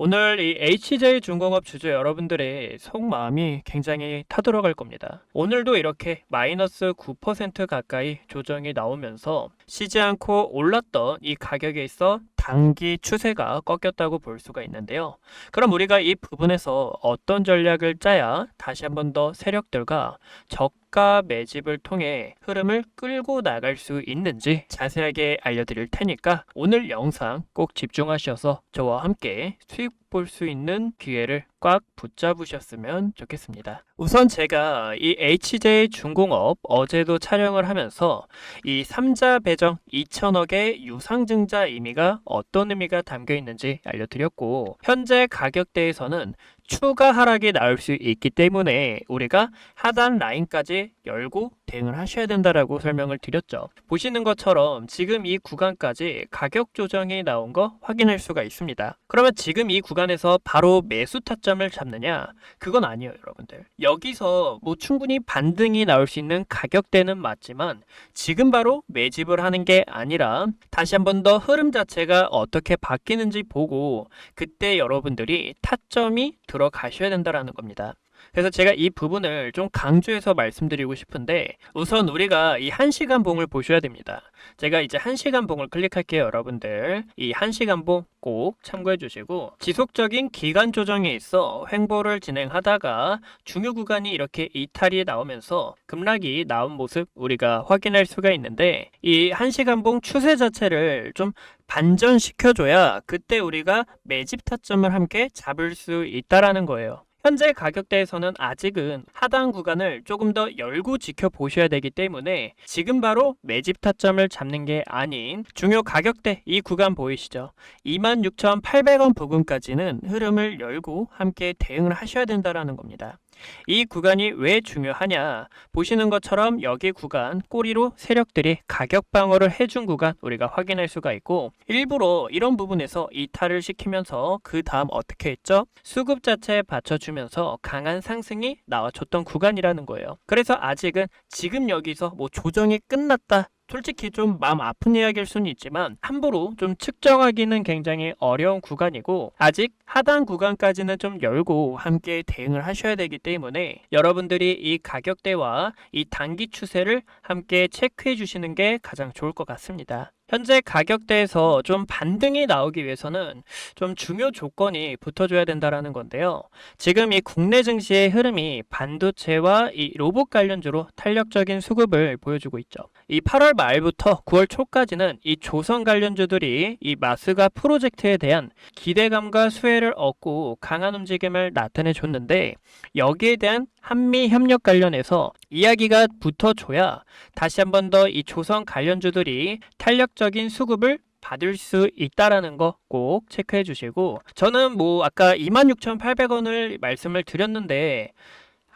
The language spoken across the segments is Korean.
오늘 이 HJ 중공업 주주 여러분들의 속마음이 굉장히 타들어갈 겁니다. 오늘도 이렇게 마이너스 9% 가까이 조정이 나오면서 쉬지 않고 올랐던 이 가격에 있어 단기 추세가 꺾였다고 볼 수가 있는데요. 그럼 우리가 이 부분에서 어떤 전략을 짜야 다시 한 번 더 세력들과 저가 매집을 통해 흐름을 끌고 나갈 수 있는지 자세하게 알려드릴 테니까 오늘 영상 꼭 집중하셔서 저와 함께 수익 볼 수 있는 기회를 꽉 붙잡으셨으면 좋겠습니다. 우선 제가 이 HJ 중공업 어제도 촬영을 하면서 이 삼자 배정 2천억의 유상증자 의미가 어떤 의미가 담겨 있는지 알려드렸고 현재 가격대에서는 추가 하락이 나올 수 있기 때문에 우리가 하단 라인까지 열고 대응을 하셔야 된다라고 설명을 드렸죠. 보시는 것처럼 지금 이 구간까지 가격 조정이 나온 거 확인할 수가 있습니다. 그러면 지금 이 구간에서 바로 매수 타점을 잡느냐? 그건 아니에요, 여러분들. 여기서 뭐 충분히 반등이 나올 수 있는 가격대는 맞지만 지금 바로 매집을 하는 게 아니라 다시 한 번 더 흐름 자체가 어떻게 바뀌는지 보고 그때 여러분들이 타점이 들어 가셔야 된다라는 겁니다. 그래서 제가 이 부분을 좀 강조해서 말씀드리고 싶은데 우선 우리가 이 1시간 봉을 보셔야 됩니다. 제가 이제 1시간 봉을 클릭할게요, 여러분들. 이 1시간 봉 꼭 참고해 주시고 지속적인 기간 조정에 있어 횡보를 진행하다가 중요 구간이 이렇게 이탈이 나오면서 급락이 나온 모습 우리가 확인할 수가 있는데 이 1시간 봉 추세 자체를 좀 반전시켜줘야 그때 우리가 매집 타점을 함께 잡을 수 있다라는 거예요. 현재 가격대에서는 아직은 하단 구간을 조금 더 열고 지켜보셔야 되기 때문에 지금 바로 매집 타점을 잡는 게 아닌 중요 가격대 이 구간 보이시죠? 26,800원 부근까지는 흐름을 열고 함께 대응을 하셔야 된다라는 겁니다. 이 구간이 왜 중요하냐? 보시는 것처럼 여기 구간 꼬리로 세력들이 가격 방어를 해준 구간 우리가 확인할 수가 있고 일부러 이런 부분에서 이탈을 시키면서 그 다음 어떻게 했죠? 수급 자체에 받쳐주면서 강한 상승이 나와줬던 구간이라는 거예요. 그래서 아직은 지금 여기서 뭐 조정이 끝났다 솔직히 좀 마음 아픈 이야기일 수는 있지만 함부로 좀 측정하기는 굉장히 어려운 구간이고 아직 하단 구간까지는 좀 열고 함께 대응을 하셔야 되기 때문에 여러분들이 이 가격대와 이 단기 추세를 함께 체크해 주시는 게 가장 좋을 것 같습니다. 현재 가격대에서 좀 반등이 나오기 위해서는 좀 중요 조건이 붙어줘야 된다라는 건데요. 지금 이 국내 증시의 흐름이 반도체와 이 로봇 관련주로 탄력적인 수급을 보여주고 있죠. 이 8월 말부터 9월 초까지는 이 조선 관련주들이 이 마스가 프로젝트에 대한 기대감과 수혜를 얻고 강한 움직임을 나타내 줬는데 여기에 대한 한미 협력 관련해서 이야기가 붙어줘야 다시 한 번 더 이 조선 관련주들이 탄력적인 수급을 받을 수 있다라는 거 꼭 체크해 주시고 저는 뭐 아까 26,800원을 말씀을 드렸는데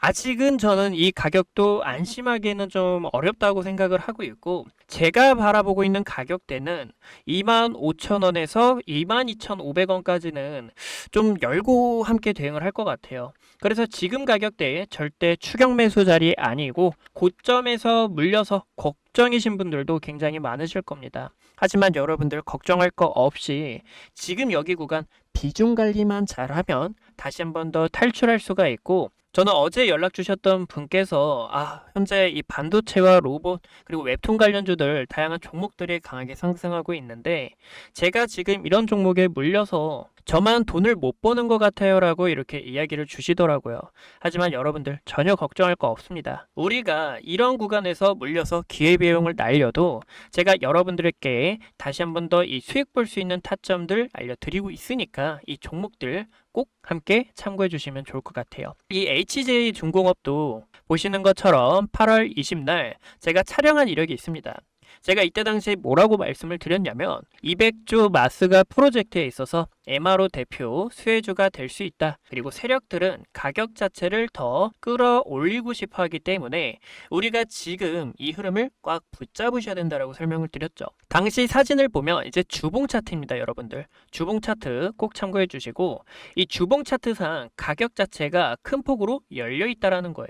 아직은 저는 이 가격도 안심하기에는 좀 어렵다고 생각을 하고 있고 제가 바라보고 있는 가격대는 25,000원에서 22,500원까지는 좀 열고 함께 대응을 할 것 같아요. 그래서 지금 가격대에 절대 추격 매수 자리 아니고 고점에서 물려서 걱정이신 분들도 굉장히 많으실 겁니다. 하지만 여러분들 걱정할 거 없이 지금 여기 구간 비중 관리만 잘하면 다시 한 번 더 탈출할 수가 있고 저는 어제 연락 주셨던 분께서 아 현재 이 반도체와 로봇 그리고 웹툰 관련주들 다양한 종목들이 강하게 상승하고 있는데 제가 지금 이런 종목에 물려서 저만 돈을 못 버는 것 같아요 라고 이렇게 이야기를 주시더라고요. 하지만 여러분들 전혀 걱정할 거 없습니다. 우리가 이런 구간에서 물려서 기회비용을 날려도 제가 여러분들께 다시 한 번 더 이 수익 볼 수 있는 타점들 알려드리고 있으니까 이 종목들 꼭 함께 참고해 주시면 좋을 것 같아요. 이 HJ 중공업도 보시는 것처럼 8월 20날 제가 촬영한 이력이 있습니다. 제가 이때 당시에 뭐라고 말씀을 드렸냐면 200조 마스가 프로젝트에 있어서 MRO 대표 수혜주가 될 수 있다. 그리고 세력들은 가격 자체를 더 끌어올리고 싶어 하기 때문에 우리가 지금 이 흐름을 꽉 붙잡으셔야 된다라고 설명을 드렸죠. 당시 사진을 보면 이제 주봉 차트입니다, 여러분들. 주봉 차트 꼭 참고해 주시고 이 주봉 차트상 가격 자체가 큰 폭으로 열려 있다라는 거예요.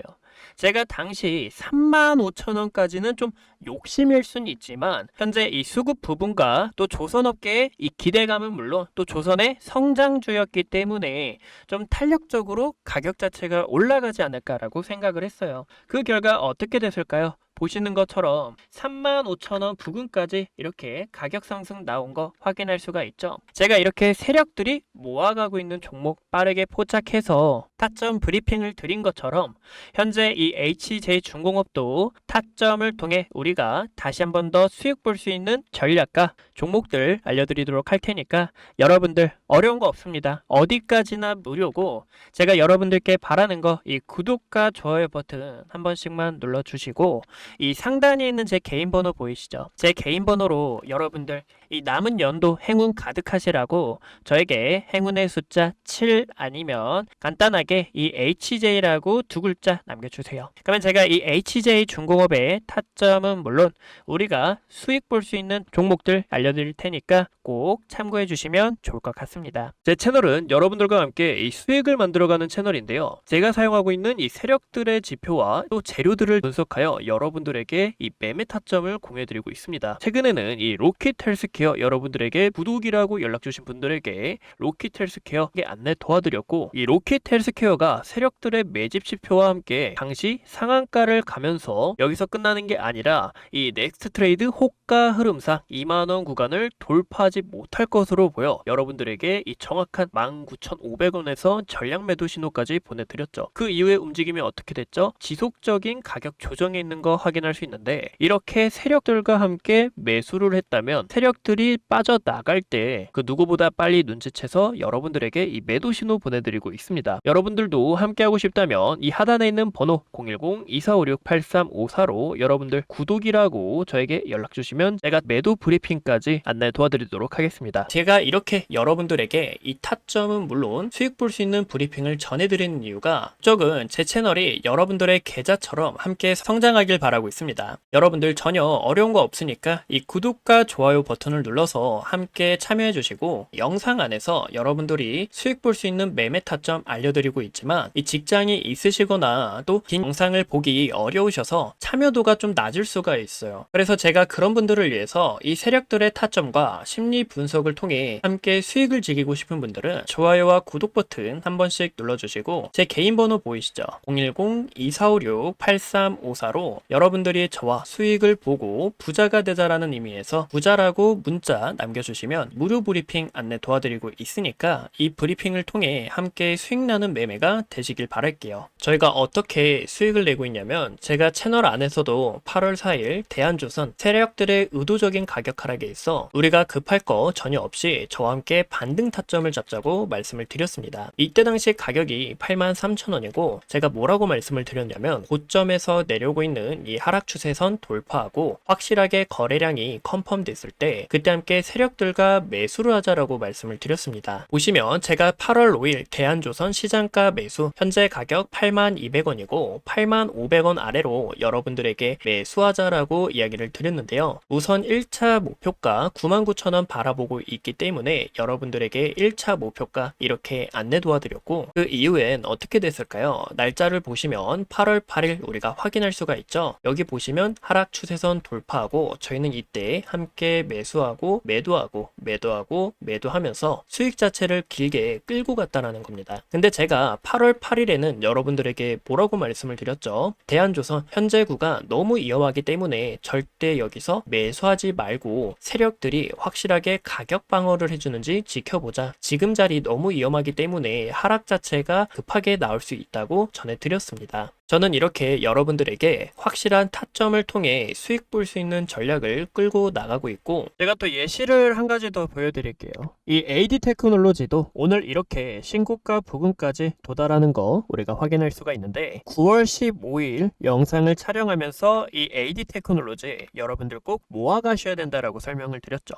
제가 당시 35,000원까지는 좀 욕심일 순 있지만 현재 이 수급 부분과 또 조선업계의 이 기대감은 물론 또 조선의 성장주였기 때문에 좀 탄력적으로 가격 자체가 올라가지 않을까라고 생각을 했어요. 그 결과 어떻게 됐을까요? 보시는 것처럼 35,000원 부근까지 이렇게 가격 상승 나온 거 확인할 수가 있죠. 제가 이렇게 세력들이 모아가고 있는 종목 빠르게 포착해서 타점 브리핑을 드린 것처럼 현재 이 HJ 중공업도 타점을 통해 우리가 다시 한 번 더 수익 볼 수 있는 전략과 종목들 알려드리도록 할 테니까 여러분들 어려운 거 없습니다. 어디까지나 무료고 제가 여러분들께 바라는 거 이 구독과 좋아요 버튼 한 번씩만 눌러주시고 이 상단에 있는 제 개인 번호 보이시죠? 제 개인 번호로 여러분들 이 남은 연도 행운 가득하시라고 저에게 행운의 숫자 7 아니면 간단하게 이 HJ라고 두 글자 남겨주세요. 그러면 제가 이 HJ 중공업의 타점은 물론 우리가 수익 볼 수 있는 종목들 알려드릴 테니까 꼭 참고해 주시면 좋을 것 같습니다. 제 채널은 여러분들과 함께 이 수익을 만들어가는 채널인데요. 제가 사용하고 있는 이 세력들의 지표와 또 재료들을 분석하여 여러분들에게 이 매매 타점을 공유해드리고 있습니다. 최근에는 이 로켓 헬스케어 여러분들에게 구독이라고 연락 주신 분들에게 로켓 헬스케어 안내 도와드렸고 이 로켓 헬스케어가 세력들의 매집 지표와 함께 당시 상한가를 가면서 여기서 끝나는 게 아니라 이 넥스트 트레이드 호가 흐름상 2만원 구간을 돌파하지 못할 것으로 보여 여러분들에게 이 정확한 19,500원에서 전량 매도 신호까지 보내드렸죠. 그 이후의 움직임이 어떻게 됐죠? 지속적인 가격 조정에 있는 거 확인할 수 있는데 이렇게 세력들과 함께 매수를 했다면 세력들이 빠져나갈 때 그 누구보다 빨리 눈치채서 여러분들에게 이 매도 신호 보내드리고 있습니다. 여러분들도 함께하고 싶다면 이 하단에 있는 번호 010-2456-8354로 여러분들 구독이라고 저에게 연락 주시면 제가 매도 브리핑까지 안내 도와드리 도록 하겠습니다. 제가 이렇게 여러분들에게 이 타점은 물론 수익 볼 수 있는 브리핑을 전해드리는 이유가 쪽은 제 채널이 여러분들의 계좌처럼 함께 성장하길 바라고 있습니다. 여러분들 전혀 어려운 거 없으니까 이 구독과 좋아요 버튼을 눌러서 함께 참여해 주시고 영상 안에서 여러분들이 수익 볼 수 있는 매매 타점 알려드리고 있지만 이 직장이 있으시거나 또 긴 영상을 보기 어려우셔서 참여도가 좀 낮을 수가 있어요. 그래서 제가 그런 분들을 위해서 이 세력들의 타점과 심리 분석을 통해 함께 수익을 즐기고 싶은 분들은 좋아요와 구독 버튼 한 번씩 눌러주시고 제 개인 번호 보이시죠? 010-2456-8354로 여러분들이 저와 수익을 보고 부자가 되자라는 의미에서 부자라고 문자 남겨주시면 무료 브리핑 안내 도와드리고 있으니까 이 브리핑을 통해 함께 수익 나는 매매가 되시길 바랄게요. 저희가 어떻게 수익을 내고 있냐면 제가 채널 안에서도 8월 4일 대한조선 세력들의 의도적인 가격 하락에 있어 우리가 급할 거 전혀 없이 저와 함께 반등 타점을 잡자고 말씀을 드렸습니다. 이때 당시 가격이 83,000원이고 제가 뭐라고 말씀을 드렸냐면 고점에서 내려오고 있는 이 하락 추세선 돌파하고 확실하게 거래량이 컨펌 됐을 때 그때 함께 세력들과 매수를 하자라고 말씀을 드렸습니다. 보시면 제가 8월 5일 대한조선 시장가 매수 현재 가격 82,200원이고 85,500원 아래로 여러분들에게 매수하자라고 이야기를 드렸는데요. 우선 1차 목표가 99,000원 바라보고 있기 때문에 여러분들에게 1차 목표가 이렇게 안내 도와드렸고 그 이후엔 어떻게 됐을까요? 날짜를 보시면 8월 8일 우리가 확인할 수가 있죠. 여기 보시면 하락 추세선 돌파하고 저희는 이때 함께 매수하고 매도하고 매도하고 매도하면서 수익 자체를 길게 끌고 갔다라는 겁니다. 근데 제가 8월 8일에는 여러분들에게 뭐라고 말씀을 드렸죠? 대한조선 현재 구간 너무 위험하기 때문에 절대 여기서 매수하지 말고 세력들이 확실하게 가격 방어를 해주는지 지켜보자. 지금 자리 너무 위험하기 때문에 하락 자체가 급하게 나올 수 있다고 전해드렸습니다. 저는 이렇게 여러분들에게 확실한 타점을 통해 수익 볼 수 있는 전략을 끌고 나가고 있고 제가 또 예시를 한 가지 더 보여드릴게요. 이 AD 테크놀로지도 오늘 이렇게 신고가 부근까지 도달하는 거 우리가 확인할 수가 있는데 9월 15일 영상을 촬영하면서 이 AD 테크놀로지 여러분들 꼭 모아가셔야 된다라고 설명을 드렸죠.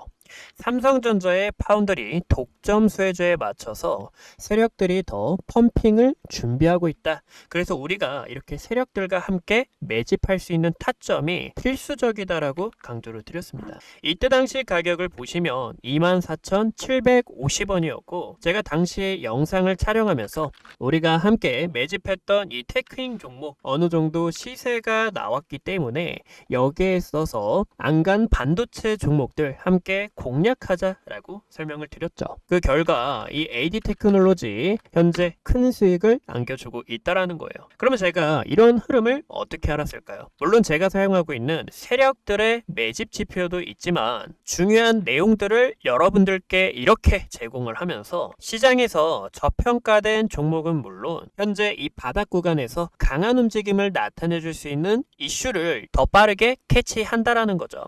삼성전자의 파운드리 독점 수혜주에 맞춰서 세력들이 더 펌핑을 준비하고 있다. 그래서 우리가 이렇게 이렇게 세력들과 함께 매집할 수 있는 타점이 필수적이다라고 강조를 드렸습니다. 이때 당시 가격을 보시면 24,750원이었고 제가 당시에 영상을 촬영하면서 우리가 함께 매집했던 이 테크인 종목 어느 정도 시세가 나왔기 때문에 여기에 있어서 안간 반도체 종목들 함께 공략하자라고 설명을 드렸죠. 그 결과 이 AD 테크놀로지 현재 큰 수익을 안겨주고 있다라는 거예요. 그러면 제가 이런 흐름을 어떻게 알았을까요? 물론 제가 사용하고 있는 세력들의 매집 지표도 있지만 중요한 내용들을 여러분들께 이렇게 제공을 하면서 시장에서 저평가된 종목은 물론 현재 이 바닥 구간에서 강한 움직임을 나타내 줄 수 있는 이슈를 더 빠르게 캐치한다라는 거죠.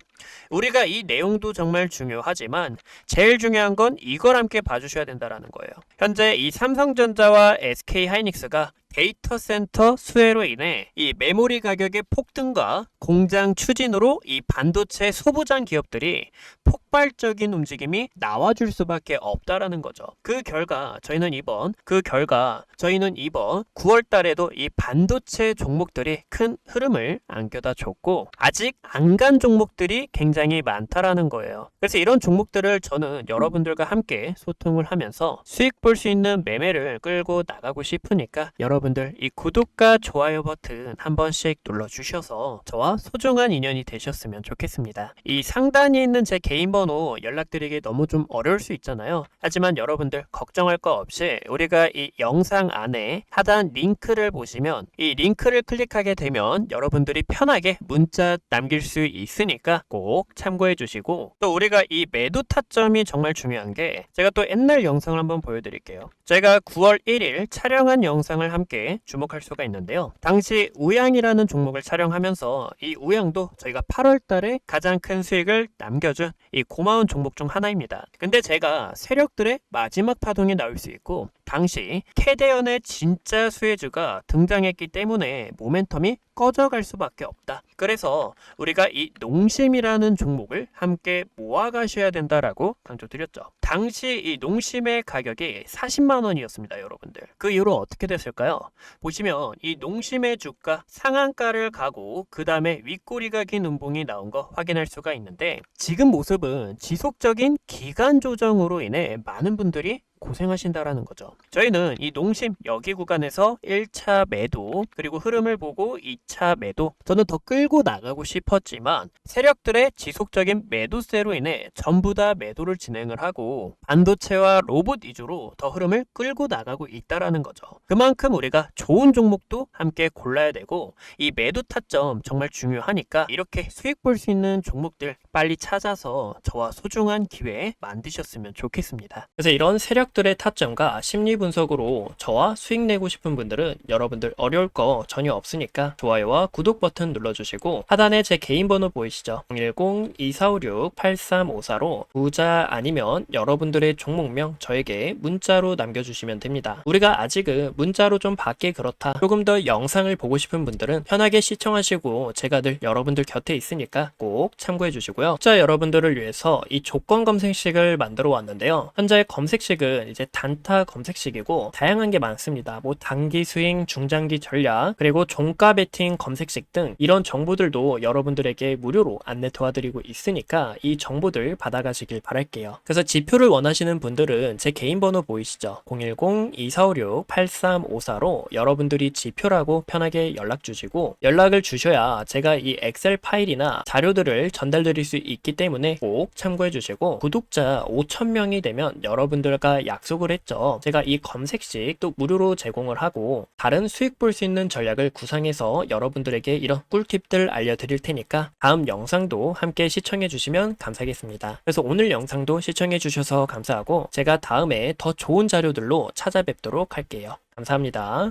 우리가 이 내용도 정말 중요하지만 제일 중요한 건 이걸 함께 봐주셔야 된다라는 거예요. 현재 이 삼성전자와 SK 하이닉스가 데이터 센터 수혜로 인해 이 메모리 가격의 폭등과 공장 추진으로 이 반도체 소부장 기업들이 폭 발적인 움직임이 나와줄 수밖에 없다라는 거죠. 그 결과 저희는 이번 그 결과 저희는 이번 9월 달에도 이 반도체 종목들이 큰 흐름을 안겨다 줬고 아직 안 간 종목들이 굉장히 많다라는 거예요. 그래서 이런 종목들을 저는 여러분들과 함께 소통을 하면서 수익 볼 수 있는 매매를 끌고 나가고 싶으니까 여러분들 이 구독과 좋아요 버튼 한 번씩 눌러 주셔서 저와 소중한 인연이 되셨으면 좋겠습니다. 이 상단에 있는 제 개인 번호 연락드리기 너무 좀 어려울 수 있잖아요. 하지만 여러분들 걱정할 거 없이 우리가 이 영상 안에 하단 링크를 보시면 이 링크를 클릭하게 되면 여러분들이 편하게 문자 남길 수 있으니까 꼭 참고해 주시고 또 우리가 이 매도 타점이 정말 중요한 게 제가 또 옛날 영상을 한번 보여드릴게요. 제가 9월 1일 촬영한 영상을 함께 주목할 수가 있는데요. 당시 우양이라는 종목을 촬영하면서 이 우양도 저희가 8월 달에 가장 큰 수익을 남겨준 이 고마운 종목 중 하나입니다. 근데 제가 세력들의 마지막 파동이 나올 수 있고 당시 캐대언의 진짜 수혜주가 등장했기 때문에 모멘텀이 꺼져갈 수밖에 없다. 그래서 우리가 이 농심이라는 종목을 함께 모아가셔야 된다라고 강조드렸죠. 당시 이 농심의 가격이 40만 원이었습니다, 여러분들. 그 이후로 어떻게 됐을까요? 보시면 이 농심의 주가 상한가를 가고 그 다음에 윗꼬리가 긴 음봉이 나온 거 확인할 수가 있는데 지금 모습은 지속적인 기간 조정으로 인해 많은 분들이 고생하신다라는 거죠. 저희는 이 농심 여기 구간에서 1차 매도 그리고 흐름을 보고 2차 매도 저는 더 끌고 나가고 싶었지만 세력들의 지속적인 매도세로 인해 전부 다 매도를 진행을 하고 반도체와 로봇 위주로 더 흐름을 끌고 나가고 있다라는 거죠. 그만큼 우리가 좋은 종목도 함께 골라야 되고 이 매도 타점 정말 중요하니까 이렇게 수익 볼 수 있는 종목들 빨리 찾아서 저와 소중한 기회 만드셨으면 좋겠습니다. 그래서 이런 세력 들의 타점과 심리 분석으로 저와 수익 내고 싶은 분들은 여러분들 어려울 거 전혀 없으니까 좋아요와 구독 버튼 눌러주시고 하단에 제 개인 번호 보이시죠? 010-2456-8354로 부자 아니면 여러분들의 종목명 저에게 문자로 남겨주시면 됩니다. 우리가 아직은 문자로 좀 받기 그렇다. 조금 더 영상을 보고 싶은 분들은 편하게 시청하시고 제가 늘 여러분들 곁에 있으니까 꼭 참고해 주시고요. 자, 여러분들을 위해서 이 조건 검색식을 만들어 왔는데요. 현재 검색식 은 이제 단타 검색식이고 다양한 게 많습니다. 뭐 단기 스윙, 중장기 전략, 그리고 종가 베팅 검색식 등 이런 정보들도 여러분들에게 무료로 안내 도와드리고 있으니까 이 정보들 받아가시길 바랄게요. 그래서 지표를 원하시는 분들은 제 개인 번호 보이시죠? 010-2456-8354로 여러분들이 지표라고 편하게 연락 주시고 연락을 주셔야 제가 이 엑셀 파일이나 자료들을 전달드릴 수 있기 때문에 꼭 참고해 주시고 구독자 5,000명이 되면 여러분들과 약속을 했죠. 제가 이 검색식 또 무료로 제공을 하고 다른 수익 볼 수 있는 전략을 구상해서 여러분들에게 이런 꿀팁들 알려드릴 테니까 다음 영상도 함께 시청해 주시면 감사하겠습니다. 그래서 오늘 영상도 시청해 주셔서 감사하고 제가 다음에 더 좋은 자료들로 찾아뵙도록 할게요. 감사합니다.